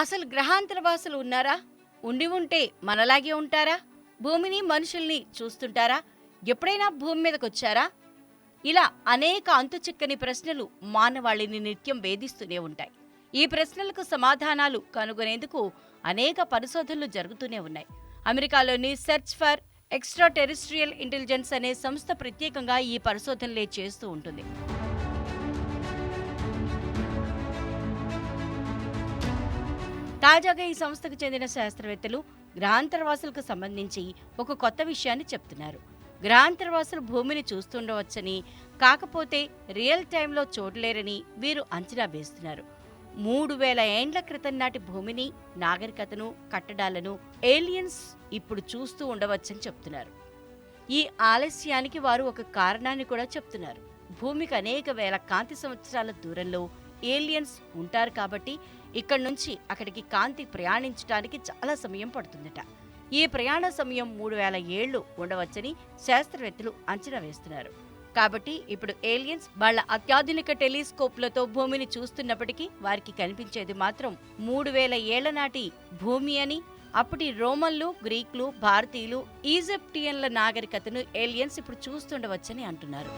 అసలు గ్రహాంతరవాసులు ఉన్నారా? ఉండి ఉంటే మనలాగే ఉంటారా? భూమిని మనుషుల్ని చూస్తుంటారా? ఎప్పుడైనా భూమి మీదకొచ్చారా? ఇలా అనేక అంతుచిక్కని ప్రశ్నలు మానవాళిని నిత్యం వేధిస్తూనే ఉంటాయి. ఈ ప్రశ్నలకు సమాధానాలు కనుగొనేందుకు అనేక పరిశోధనలు జరుగుతూనే ఉన్నాయి. అమెరికాలోని search for extra terrestrial intelligence అనే సంస్థ ప్రత్యేకంగా ఈ పరిశోధనలే చేస్తూ ఉంటుంది. తాజాగా ఈ సంస్థకు చెందిన శాస్త్రవేత్తలు గ్రహాంతరవాసులకు సంబంధించి ఒక కొత్త విషయాన్ని చెప్తున్నారు. గ్రహాంతరవాసులు భూమిని చూస్తుండవచ్చని కాకపోతే రియల్ టైంలో చూడలేరని వీరు అంచనా వేస్తున్నారు. మూడు వేల ఏండ్ల క్రితం నాటి భూమిని నాగరికతను కట్టడాలను ఏలియన్స్ ఇప్పుడు చూస్తూ ఉండవచ్చని చెప్తున్నారు. ఈ ఆలస్యానికి వారు ఒక కారణాన్ని కూడా చెప్తున్నారు. భూమికి అనేక వేల కాంతి సంవత్సరాల దూరంలో ఏలియన్స్ ఉంటారు కాబట్టి ఇక్కడి నుంచి అక్కడికి కాంతి ప్రయాణించడానికి చాలా సమయం పడుతుందట. ఈ ప్రయాణ సమయం మూడు వేల ఏళ్ళు ఉండవచ్చని శాస్త్రవేత్తలు అంచనా వేస్తున్నారు. కాబట్టి ఇప్పుడు ఏలియన్స్ వాళ్ళ అత్యాధునిక టెలిస్కోప్లతో భూమిని చూస్తున్నప్పటికీ వారికి కనిపించేది మాత్రం మూడు వేల ఏళ్ళ నాటి భూమి అని అప్పటి రోమన్లు గ్రీకులు భారతీయులు ఈజిప్టియన్ల నాగరికతను ఏలియన్స్ ఇప్పుడు చూస్తుండవచ్చని అంటున్నారు.